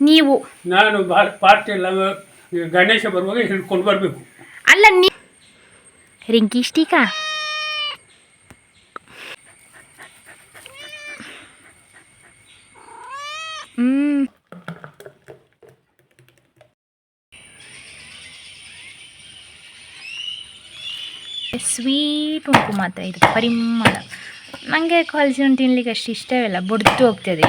ನೀವು ನಾನು ಪಾರ್ಟಿ ಗಣೇಶ ಬರುವಾಗ ಹಿಡ್ಕೊಂಡು ಬರಬೇಕು. ಅಲ್ಲ ನೀ ರಿಂಕಿ ಸ್ಟೀಕಾ ಹ್ಮ್. ಸ್ವೀಟ್ ಉಂಟು ಮಾತ್ರ ಇದು ಪರಿಮಳ. ನನಗೆ ಕಾಲೇಜಿನ ತಿನ್ಲಿಕ್ಕೆ ಅಷ್ಟು ಇಷ್ಟವಿಲ್ಲ ಬಡ್ದು ಹೋಗ್ತದೆ.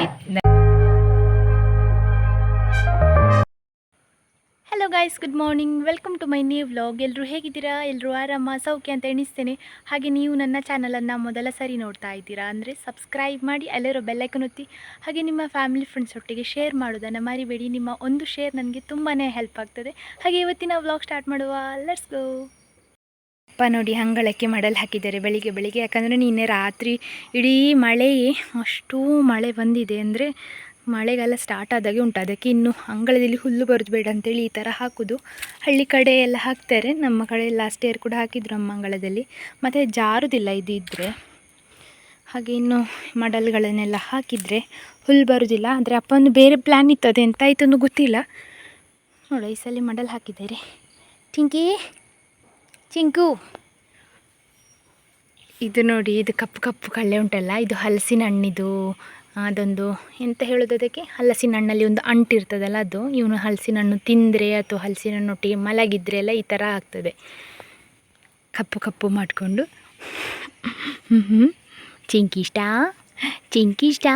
Hello guys good morning welcome to my new vlog ಎಲ್ಲರೂ ಹೇಗಿದ್ದೀರಾ? ಎಲ್ಲರೂ ಆರಾಮ? ಸೌಖ್ಯ ಅಂತ ಎಣಿಸ್ತೇನೆ. ಹಾಗೆ ನೀವು ನನ್ನ ಚಾನಲನ್ನು ಮೊದಲ ಸರಿ ನೋಡ್ತಾ ಇದ್ದೀರಾ ಅಂದರೆ ಸಬ್ಸ್ಕ್ರೈಬ್ ಮಾಡಿ, ಅಲ್ಲಿರೋ ಬೆಲ್ಲೈಕನ್ ಒತ್ತಿ. ಹಾಗೆ ನಿಮ್ಮ ಫ್ಯಾಮಿಲಿ ಫ್ರೆಂಡ್ಸ್ ಒಟ್ಟಿಗೆ ಶೇರ್ ಮಾಡೋದನ್ನು ಮರಿಬೇಡಿ. ನಿಮ್ಮ ಒಂದು ಶೇರ್ ನನಗೆ ತುಂಬಾ ಹೆಲ್ಪ್ ಆಗ್ತದೆ. ಹಾಗೆ ಇವತ್ತಿನ ವ್ಲಾಗ್ ಸ್ಟಾರ್ಟ್ ಮಾಡುವ. ಲೆಟ್ಸ್ ಗೋ ಅಪ್ಪ ನೋಡಿ ಹಂಗಳಕ್ಕೆ ಮಡಲ್ ಹಾಕಿದ್ದಾರೆ ಬೆಳಿಗ್ಗೆ ಬೆಳಿಗ್ಗೆ. ಯಾಕಂದರೆ ನಿನ್ನೆ ರಾತ್ರಿ ಇಡೀ ಮಳೆ ಅಷ್ಟೂ ಮಳೆ ಬಂದಿದೆ ಅಂದರೆ ಮಳೆಗಾಲ ಸ್ಟಾರ್ಟ್ ಆದಾಗೆ ಉಂಟು. ಅದಕ್ಕೆ ಇನ್ನು ಅಂಗಳದಲ್ಲಿ ಹುಲ್ಲು ಬರೋದು ಬೇಡ ಅಂತೇಳಿ ಈ ಥರ ಹಾಕೋದು. ಹಳ್ಳಿ ಕಡೆ ಎಲ್ಲ ಹಾಕ್ತಾರೆ. ನಮ್ಮ ಕಡೆ ಲಾಸ್ಟ್ ಇಯರ್ ಕೂಡ ಹಾಕಿದ್ರು ನಮ್ಮ ಅಂಗಳದಲ್ಲಿ. ಮತ್ತು ಜಾರುದಿಲ್ಲ ಇದು ಇದ್ದರೆ ಹಾಗೆ ಇನ್ನು ಮಡಲ್ಗಳನ್ನೆಲ್ಲ ಹಾಕಿದರೆ ಹುಲ್ಲು ಬರೋದಿಲ್ಲ. ಅಂದರೆ ಅಪ್ಪ ಬೇರೆ ಪ್ಲ್ಯಾನ್ ಇತ್ತು ಅದು ಎಂತ ಆಯ್ತು ಗೊತ್ತಿಲ್ಲ. ನೋಡೋ, ಈ ಸಲ ಮಡಲ್ ಹಾಕಿದ್ದಾರೆ. ಟಿಂಕಿ ಚಿಂಕು. ಇದು ನೋಡಿ, ಇದು ಕಪ್ಪು ಕಪ್ಪು ಕಳ್ಳೆ ಉಂಟಲ್ಲ? ಇದು ಹಲಸಿನ ಹಣ್ಣಿದು. ಅದೊಂದು ಎಂತ ಹೇಳೋದು ಅದಕ್ಕೆ? ಹಲಸಿನ ಹಣ್ಣಲ್ಲಿ ಒಂದು ಅಂಟಿರ್ತದಲ್ಲ ಅದು. ಇವನು ಹಲಸಿನ ಹಣ್ಣು ತಿಂದರೆ ಅಥವಾ ಹಲಸಿನ ಹಣ್ಣೊಟ್ಟಿಗೆ ಮಲಗಿದ್ರೆ ಎಲ್ಲ ಈ ಥರ ಆಗ್ತದೆ. ಕಪ್ಪು ಕಪ್ಪು ಮಾಡಿಕೊಂಡು. ಚಿಂಕಿ ಇಷ್ಟ? ಚಿಂಕಿ ಇಷ್ಟ?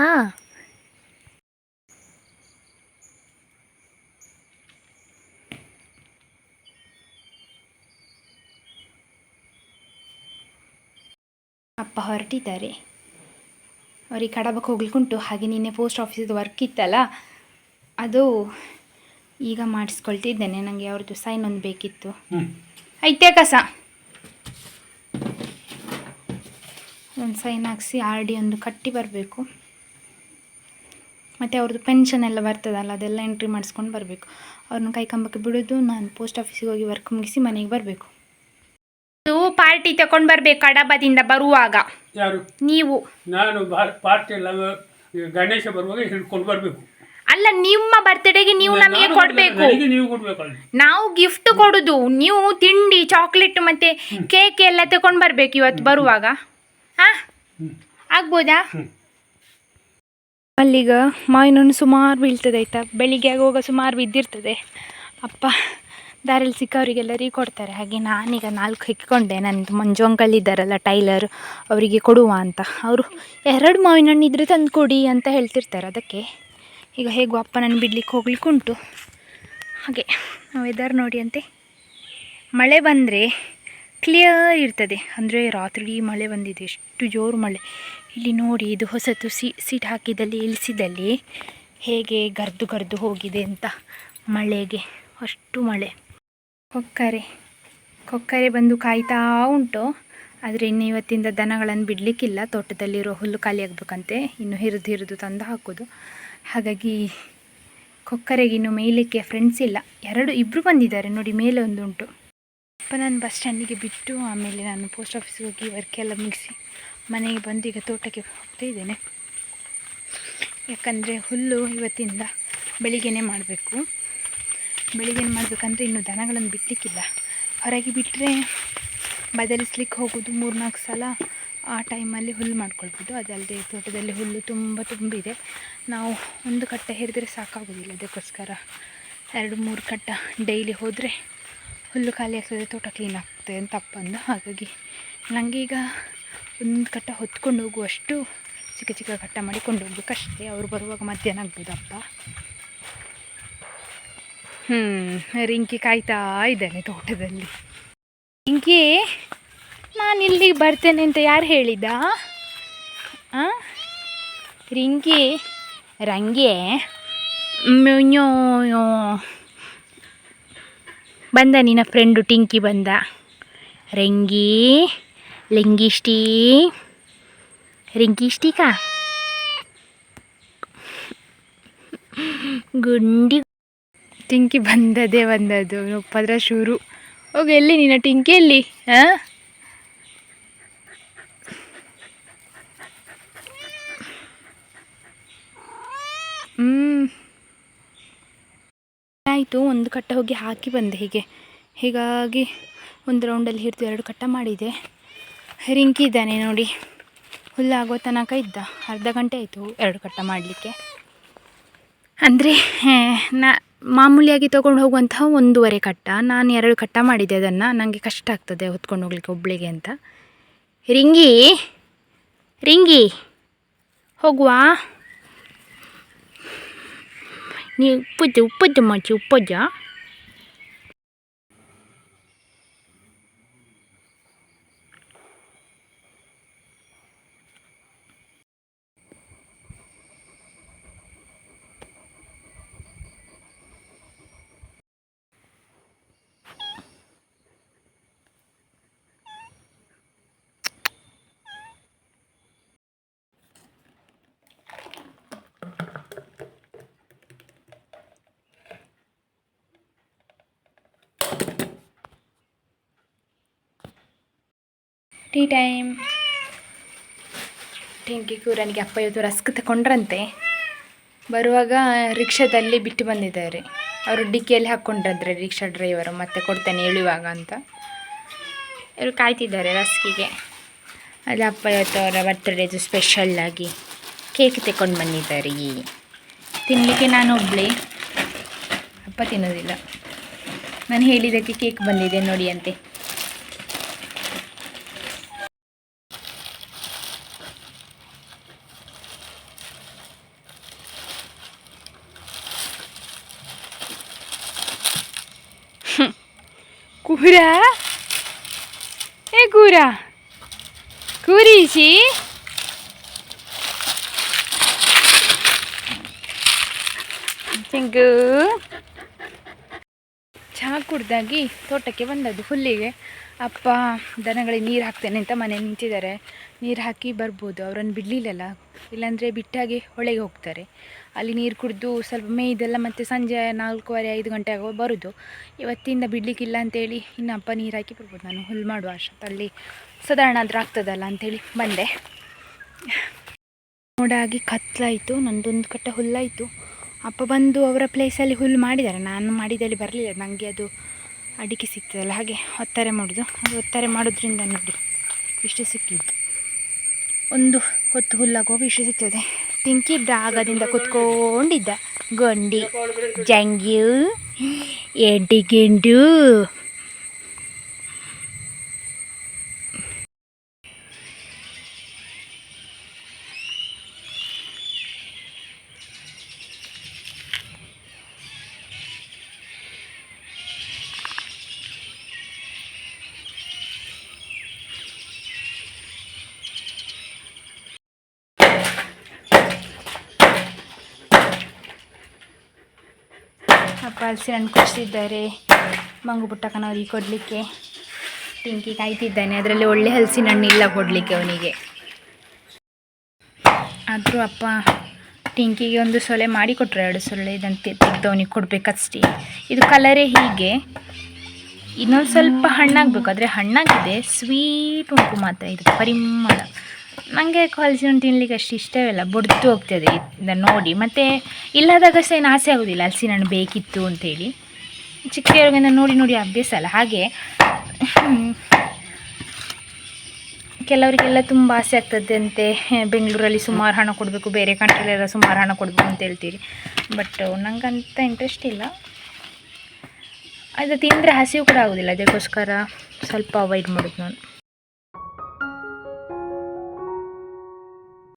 ಅಪ್ಪ ಹೊರಟಿದ್ದಾರೆ. ಅವ್ರಿಗೆ ಕಡಬಕ್ಕೆ ಹೋಗ್ಲಿಕ್ಕೆ ಉಂಟು. ಹಾಗೆ ನಿನ್ನೆ ಪೋಸ್ಟ್ ಆಫೀಸಿದು ವರ್ಕ್ ಇತ್ತಲ್ಲ ಅದು ಈಗ ಮಾಡಿಸ್ಕೊಳ್ತಿದ್ದೇನೆ. ನನಗೆ ಅವ್ರದ್ದು ಸೈನ್ ಒಂದು ಬೇಕಿತ್ತು. ಐತೆ ಕಸ. ಒಂದು ಸೈನ್ ಹಾಕ್ಸಿ ಆರ್ ಡಿ ಒಂದು ಕಟ್ಟಿ ಬರಬೇಕು. ಮತ್ತು ಅವ್ರದ್ದು ಪೆನ್ಷನ್ ಎಲ್ಲ ಬರ್ತದಲ್ಲ ಅದೆಲ್ಲ ಎಂಟ್ರಿ ಮಾಡಿಸ್ಕೊಂಡು ಬರಬೇಕು. ಅವ್ರನ್ನ ಕೈ ಕಂಬಕ್ಕೆ ಬಿಡೋದು ನಾನು ಪೋಸ್ಟ್ ಆಫೀಸಿಗೆ ಹೋಗಿ ವರ್ಕ್ ಮುಗಿಸಿ ಮನೆಗೆ ಬರಬೇಕು. ಪಾರ್ಟಿ ತಗೊಂಡ್ ಬರ್ಬೇಕು ಕಡಬದಿಂದ ಬರುವಾಗ. ಯಾರು? ನೀವು. ನಾನು ಪಾರ್ಟಿ ಎಲ್ಲ ಗಣೇಶ ಬರುವಾಗ ಹಿಡ್ಕೊಂಡು ಬರ್ಬೇಕು. ಅಲ್ಲ ನಿಮ್ಮ ಬರ್ತ್ಡೇಗೆ ನೀವು ನಮಗೆ ಕೊಡ್ಬೇಕು. ನನಗೆ ನೀವು ಕೊಡ್ಬೇಕಲ್ಲ ನಾವು ಗಿಫ್ಟ್ ಕೊಡುದು. ನೀವು ತಿಂಡಿ ಚಾಕ್ಲೇಟ್ ಮತ್ತೆ ಕೇಕ್ ಎಲ್ಲ ತಗೊಂಡ್ ಬರ್ಬೇಕು ಇವತ್ತು ಬರುವಾಗ. ಹಾ. ಆಗ್ಬೋದಾ? ಹ್ಮ್. ಅಲ್ಲಿಗ ಮಾವಿನ ಸುಮಾರು ಬೀಳ್ತದೆ ಆಯ್ತಾ? ಬೆಳಿಗ್ಗೆ ಆಗುವಾಗ ಸುಮಾರು ಬಿದ್ದಿರ್ತದೆ. ಅಪ್ಪ. ದಾರಲ್ಲಿ ಸಿಕ್ಕವರಿಗೆಲ್ಲರಿಗೆ ಕೊಡ್ತಾರೆ. ಹಾಗೆ ನಾನೀಗ ನಾಲ್ಕು ಮಂಜು ಅಂಕಲ್ ಇದ್ದಾರಲ್ಲ, ಟೈಲರ್, ಅವರಿಗೆ ಕೊಡುವ ಅಂತ. ಅವರು ಎರಡು ಮಾವಿನ ಹಣ್ಣು ಇದ್ದರೆ ತಂದು ಕೊಡಿ ಅಂತ ಹೇಳ್ತಿರ್ತಾರೆ. ಅದಕ್ಕೆ ಈಗ ಹೇಗೂ ಅಪ್ಪ ನನ್ನ ಬಿಡ್ಲಿಕ್ಕೆ ಹೋಗ್ಲಿಕ್ಕೆ ಉಂಟು. ಹಾಗೆ ವೆದರ್ ನೋಡಿ ಅಂತೆ. ಮಳೆ ಬಂದರೆ ಕ್ಲಿಯರ್ ಇರ್ತದೆ. ಅಂದರೆ ರಾತ್ರಿ ಮಳೆ ಬಂದಿದೆ. ಎಷ್ಟು ಜೋರು ಮಳೆ. ಇಲ್ಲಿ ನೋಡಿ ಇದು ಹೊಸತು ಸಿ ಸೀಟ್ ಹಾಕಿದಲ್ಲಿ, ಇಳಿಸಿದಲ್ಲಿ ಹೇಗೆ ಗರ್ದು ಗರ್ದು ಹೋಗಿದೆ ಅಂತ ಮಳೆಗೆ. ಅಷ್ಟು ಮಳೆ. ಕೊಕ್ಕರೆ. ಕೊಕ್ಕರೆ ಬಂದು ಕಾಯ್ತಾ ಉಂಟು. ಆದರೆ ಇನ್ನು ಇವತ್ತಿಂದ ದನಗಳನ್ನು ಬಿಡಲಿಕ್ಕಿಲ್ಲ. ತೋಟದಲ್ಲಿರೋ ಹುಲ್ಲು ಖಾಲಿ ಆಗಬೇಕಂತೆ. ಇನ್ನು ಹಿರಿದು ಹಿರಿದು ತಂದು ಹಾಕೋದು. ಹಾಗಾಗಿ ಕೊಕ್ಕರೆಗೆ ಇನ್ನು ಮೇಲಕ್ಕೆ ಫ್ರೆಂಡ್ಸ್ ಇಲ್ಲ. ಎರಡು ಇಬ್ಬರು ಬಂದಿದ್ದಾರೆ. ನೋಡಿ, ಮೇಲೆ ಒಂದು ಉಂಟು. ಅಪ್ಪ ನಾನು ಬಸ್ ಸ್ಟ್ಯಾಂಡಿಗೆ ಬಿಟ್ಟು ಆಮೇಲೆ ನಾನು ಪೋಸ್ಟ್ ಆಫೀಸ್ಗೆ ಹೋಗಿ ವರ್ಕ್ ಎಲ್ಲ ಮುಗಿಸಿ ಮನೆಗೆ ಬಂದು ಈಗ ತೋಟಕ್ಕೆ ಹೋಗ್ತಾ ಇದ್ದೇನೆ. ಯಾಕಂದರೆ ಹುಲ್ಲು ಇವತ್ತಿಂದ ಬೆಳಿಗ್ಗೆನೇ ಮಾಡಬೇಕು. ಬೆಳಿಗ್ಗೆ ಮಾಡಬೇಕಂದ್ರೆ ಇನ್ನೂ ದನಗಳನ್ನು ಬಿಡಲಿಕ್ಕಿಲ್ಲ. ಹೊರಗೆ ಬಿಟ್ಟರೆ ಬದಲಿಸ್ಲಿಕ್ಕೆ ಹೋಗೋದು ಮೂರ್ನಾಲ್ಕು ಸಲ ಆ ಟೈಮಲ್ಲಿ ಹುಲ್ಲು ಮಾಡ್ಕೊಳ್ಬೋದು. ಅದಲ್ಲದೆ ತೋಟದಲ್ಲಿ ಹುಲ್ಲು ತುಂಬ ತುಂಬಿದೆ. ನಾವು ಒಂದು ಕಟ್ಟ ಹೆರಿದ್ರೆ ಸಾಕಾಗೋದಿಲ್ಲ. ಅದಕ್ಕೋಸ್ಕರ ಎರಡು ಮೂರು ಕಟ್ಟ ಡೈಲಿ ಹೋದರೆ ಹುಲ್ಲು ಖಾಲಿ ಆಗ್ತದೆ, ತೋಟ ಕ್ಲೀನ್ ಆಗ್ತದೆ ಅಂತ ಅಪ್ಪಂದು. ಹಾಗಾಗಿ ನನಗೆ ಈಗ ಒಂದು ಕಟ್ಟ ಹೊತ್ಕೊಂಡು ಹೋಗುವಷ್ಟು ಚಿಕ್ಕ ಚಿಕ್ಕ ಕಟ್ಟ ಮಾಡಿಕೊಂಡು ಹೋಗ್ಬೇಕಷ್ಟೇ ಅವ್ರು ಬರುವಾಗ ಮಧ್ಯಾಹ್ನ ಆಗ್ಬೋದು ಅಪ್ಪ ಹ್ಞೂ ರಿಂಕಿ ಕಾಯ್ತಾ ಇದ್ದಾನೆ ತೋಟದಲ್ಲಿ. ರಿಂಕಿ, ನಾನು ಇಲ್ಲಿಗೆ ಬರ್ತೇನೆ ಅಂತ ಯಾರು ಹೇಳಿದ ಆ? ರಿಂಕಿ, ರಂಗೆ ಮ್ಯೋ ಬಂದ ನಿನ್ನ ಫ್ರೆಂಡು ಟಿಂಕಿ ಬಂದ. ರಂಗಿ ಲಿಂಗಿಷ್ಟಿ ರಿಂಗಿಷ್ಟಿಕಾ ಗುಂಡಿ ಟಿಂಕಿ ಬಂದದೇ ಬಂದದ್ದು. ಉಪ್ಪದ್ರ ಶುರು. ಹೋಗಿ, ಎಲ್ಲಿ ನಿನ್ನ ಟಿಂಕಿ, ಎಲ್ಲಿ? ಹಾಂ ಹ್ಞೂ ಆಯಿತು, ಒಂದು ಕಟ್ಟ ಹೋಗಿ ಹಾಕಿ ಬಂದೆ ಹೀಗೆ. ಹೀಗಾಗಿ ಒಂದು ರೌಂಡಲ್ಲಿ ಹಿಡಿದು ಎರಡು ಕಟ್ಟ ಮಾಡಿದೆ. ರಿಂಕಿ ಇದ್ದಾನೆ ನೋಡಿ. ಹುಲ್ಲಾಗೋ ತನಕ ಇದ್ದ. ಅರ್ಧ ಗಂಟೆ ಆಯಿತು ಎರಡು ಕಟ್ಟ ಮಾಡಲಿಕ್ಕೆ. ಅಂದರೆ ನಾ ಮಾಮೂಲಿಯಾಗಿ ತೊಗೊಂಡು ಹೋಗುವಂತಹ ಒಂದೂವರೆ ಕಟ್ಟ. ನಾನು ಎರಡು ಕಟ್ಟ ಮಾಡಿದ್ದೆ ಅದನ್ನು. ನನಗೆ ಕಷ್ಟ ಆಗ್ತದೆ ಹೊತ್ಕೊಂಡು ಹೋಗ್ಲಿಕ್ಕೆ ಒಬ್ಬಳಿಗೆ ಅಂತ. ರಿಂಗಿ ರಿಂಗಿ, ಹೋಗುವಾ. ನೀವು ಉಪ್ಪಜ್ಜ ಉಪ್ಪಜ್ಜ ಮಾಚಿ ಉಪ್ಪಜ್ಜ. ಟೀ ಟೈಮ್ ಟೆಂಕಿ ಕೂರನಿಗೆ ಅಪ್ಪ ಇವತ್ತು ರಸ್ಕ್ ತಗೊಂಡ್ರಂತೆ ಬರುವಾಗ ರಿಕ್ಷಾದಲ್ಲಿ ಬಿಟ್ಟು ಬಂದಿದ್ದಾರೆ. ಅವರು ಡಿಕ್ಕಿಯಲ್ಲಿ ಹಾಕ್ಕೊಂಡ್ರಂದ್ರೆ ರಿಕ್ಷಾ ಡ್ರೈವರು ಮತ್ತೆ ಕೊಡ್ತೇನೆ ಇಳಿಯುವಾಗ ಅಂತ. ಇವರು ಕಾಯ್ತಿದ್ದಾರೆ ರಸ್ಕಿಗೆ. ಅದು ಅಪ್ಪ ಇವತ್ತು ಅವರ ಬರ್ತ್ಡೇದು ಸ್ಪೆಷಲ್ಲಾಗಿ ಕೇಕ್ ತಗೊಂಡು ಬಂದಿದ್ದಾರೆ ತಿನ್ನಲಿಕ್ಕೆ ನಾನು ಒಬ್ಬಳೇ ಅಪ್ಪ ತಿನ್ನೋದಿಲ್ಲ. ನಾನು ಹೇಳಿದ್ದಕ್ಕೆ ಕೇಕ್ ಬಂದಿದೆ ನೋಡಿ ಅಂತೆ. Gura? Eh Gura? Guri si? tenggu. ಕುಡ್ದಾಗಿ ತೋಟಕ್ಕೆ ಬಂದದ್ದು ಹುಲ್ಲಿಗೆ. ಅಪ್ಪ, ದನಗಳಿಗೆ ನೀರು ಹಾಕ್ತೇನೆ ಅಂತ ಮನೆ ನಿಂತಿದ್ದಾರೆ. ನೀರು ಹಾಕಿ ಬರ್ಬೋದು, ಅವರನ್ನು ಬಿಡಲಿಲ್ಲಲ್ಲ. ಇಲ್ಲಾಂದರೆ ಬಿಟ್ಟಾಗಿ ಹೊಳೆಗೆ ಹೋಗ್ತಾರೆ. ಅಲ್ಲಿ ನೀರು ಕುಡಿದು ಸ್ವಲ್ಪ ಮೇಯ್ದೆಲ್ಲ ಮತ್ತು ಸಂಜೆ ನಾಲ್ಕೂವರೆ, ಐದು ಗಂಟೆ ಆಗುವ ಬರೋದು. ಇವತ್ತಿಂದ ಬಿಡಲಿಕ್ಕಿಲ್ಲ ಅಂತೇಳಿ ಇನ್ನು ಅಪ್ಪ ನೀರು ಹಾಕಿ ಬರ್ಬೋದು. ನಾನು ಹುಲ್ಲು ಮಾಡುವ ಅಷ್ಟೊತ್ತಲ್ಲಿ ಸಾಧಾರಣ ಆದರೂ ಆಗ್ತದಲ್ಲ ಅಂಥೇಳಿ ಬಂದೆ. ನೋಡಾಗಿ ಕತ್ಲಾಯಿತು, ನಂದೊಂದು ಕಟ್ಟ ಹುಲ್ಲಾಯಿತು. ಅಪ್ಪ ಬಂದು ಅವರ ಪ್ಲೇಸಲ್ಲಿ ಹುಲ್ಲು ಮಾಡಿದ್ದಾರೆ. ನಾನು ಮಾಡಿದಲ್ಲಿ ಬರಲಿಲ್ಲ. ನನಗೆ ಅದು ಅಡಿಕೆ ಸಿಗ್ತದಲ್ಲ, ಹಾಗೆ ಒತ್ತಾರೆ ಮಾಡೋದು. ಅದು ಒತ್ತಾರೆ ಮಾಡೋದ್ರಿಂದ ನೋಡಿ, ಇಷ್ಟು ಸಿಕ್ಕಿದ್ದು. ಒಂದು ಹೊತ್ತು ಹುಲ್ಲಾಗುವಾಗ ಇಷ್ಟು ಸಿಗ್ತದೆ. ತಿಂಕಿದ್ದ ಆಗದಿಂದ ಕುತ್ಕೊಂಡಿದ್ದ ಗೊಂಡಿ, ಜಂಗ್ಯು ಎಡ್ಡಿಗೆಂಡು ಹಲಸಿನ ಹಣ್ಣು ಕೊಡಿಸಿದ್ದಾರೆ ಮಂಗು ಪುಟ್ಟಕ್ಕನವ್ರಿಗೆ ಕೊಡಲಿಕ್ಕೆ. ಟಿಂಕಿ ಕಾಯ್ತಿದ್ದಾನೆ. ಅದರಲ್ಲಿ ಒಳ್ಳೆ ಹಲಸಿನ ಹಣ್ಣು ಇಲ್ಲ ಕೊಡಲಿಕ್ಕೆ ಅವನಿಗೆ. ಆದರೂ ಅಪ್ಪ ಟಿಂಕಿಗೆ ಒಂದು ಸೊಲೆ ಮಾಡಿ ಕೊಟ್ಟರು ಎರಡು ಸೊಳ್ಳೆ ಇದನ್ನು ತೆಗೆದು ಅವನಿಗೆ ಕೊಡಬೇಕಷ್ಟೇ. ಇದು ಕಲರೇ ಹೀಗೆ. ಇನ್ನೊಂದು ಸ್ವಲ್ಪ ಹಣ್ಣಾಗಬೇಕು. ಆದರೆ ಹಣ್ಣಾಗಿದೆ. ಸ್ವೀಟ್ ಉಂಟು ಮಾತ್ರ. ಇದು ಪರಿಮಳ. ನನಗೆ ಕಾಲೇಜ್ ತಿನ್ನಲಿಕ್ಕೆ ಅಷ್ಟು ಇಷ್ಟವಿಲ್ಲ ಬೊಡ್ತು ಹೋಗ್ತದೆ ಇದನ್ನು ನೋಡಿ. ಮತ್ತು ಇಲ್ಲದಾಗ ಸಹ ಏನು ಆಸೆ ಆಗೋದಿಲ್ಲ. ಹಲಸಿನ ಹಣ್ಣು ಬೇಕಿತ್ತು ಅಂತೇಳಿ. ಚಿಕ್ಕವರಿಗಿಂದ ನೋಡಿ ನೋಡಿ ಅಭ್ಯಾಸ ಅಲ್ಲ. ಹಾಗೆ ಕೆಲವರಿಗೆಲ್ಲ ತುಂಬ ಆಸೆ ಆಗ್ತದೆ ಅಂತೆ. ಬೆಂಗಳೂರಲ್ಲಿ ಸುಮಾರು ಹಣ ಕೊಡಬೇಕು, ಬೇರೆ ಕಂಟ್ರಿಲೆಲ್ಲ ಸುಮಾರು ಹಣ ಕೊಡಬೇಕು ಅಂತ ಹೇಳ್ತೀರಿ. ಬಟ್ ನಂಗಂತ ಇಂಟ್ರೆಸ್ಟ್ ಇಲ್ಲ. ಅದು ತಿಂದರೆ ಹಸಿವು ಕೂಡ ಆಗೋದಿಲ್ಲ. ಅದಕ್ಕೋಸ್ಕರ ಸ್ವಲ್ಪ ಅವಾಯ್ಡ್ ಮಾಡೋದು ನಾನು.